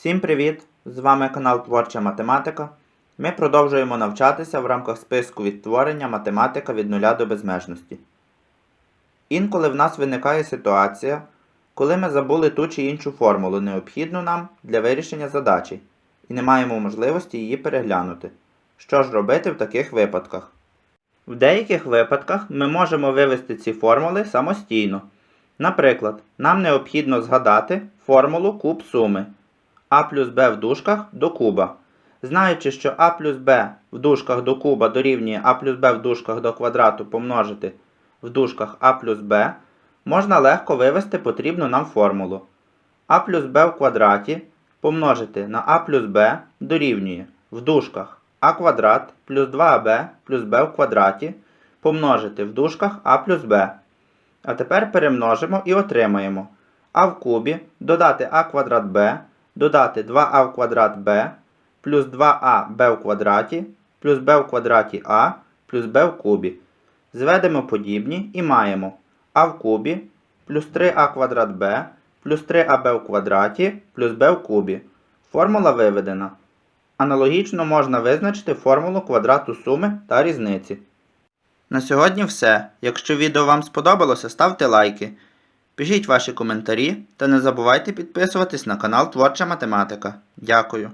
Всім привіт! З вами канал Творча Математика. Ми продовжуємо навчатися в рамках списку відтворення математика від нуля до безмежності. Інколи в нас виникає ситуація, коли ми забули ту чи іншу формулу, необхідну нам для вирішення задачі, і не маємо можливості її переглянути. Що ж робити в таких випадках? В деяких випадках ми можемо вивести ці формули самостійно. Наприклад, нам необхідно згадати формулу куб суми а плюс b в дужках до куба. Знаючи, що а плюс b в дужках до куба дорівнює а плюс b в дужках до квадрату помножити в дужках а плюс b, можна легко вивести потрібну нам формулу. а плюс b в квадраті помножити на а плюс b дорівнює в дужках а квадрат плюс 2аб плюс b в квадраті помножити в дужках а плюс b. А тепер перемножимо і отримаємо а в кубі додати а квадрат b додати 2а в квадрат b плюс 2а b в квадраті плюс b в квадраті а плюс b в кубі. Зведемо подібні і маємо а в кубі плюс 3а квадрат b плюс 3аб в квадраті плюс b в кубі. Формула виведена. Аналогічно можна визначити формулу квадрату суми та різниці. На сьогодні все. Якщо відео вам сподобалося, ставте лайки. Пишіть ваші коментарі та не забувайте підписуватись на канал Творча Математика. Дякую.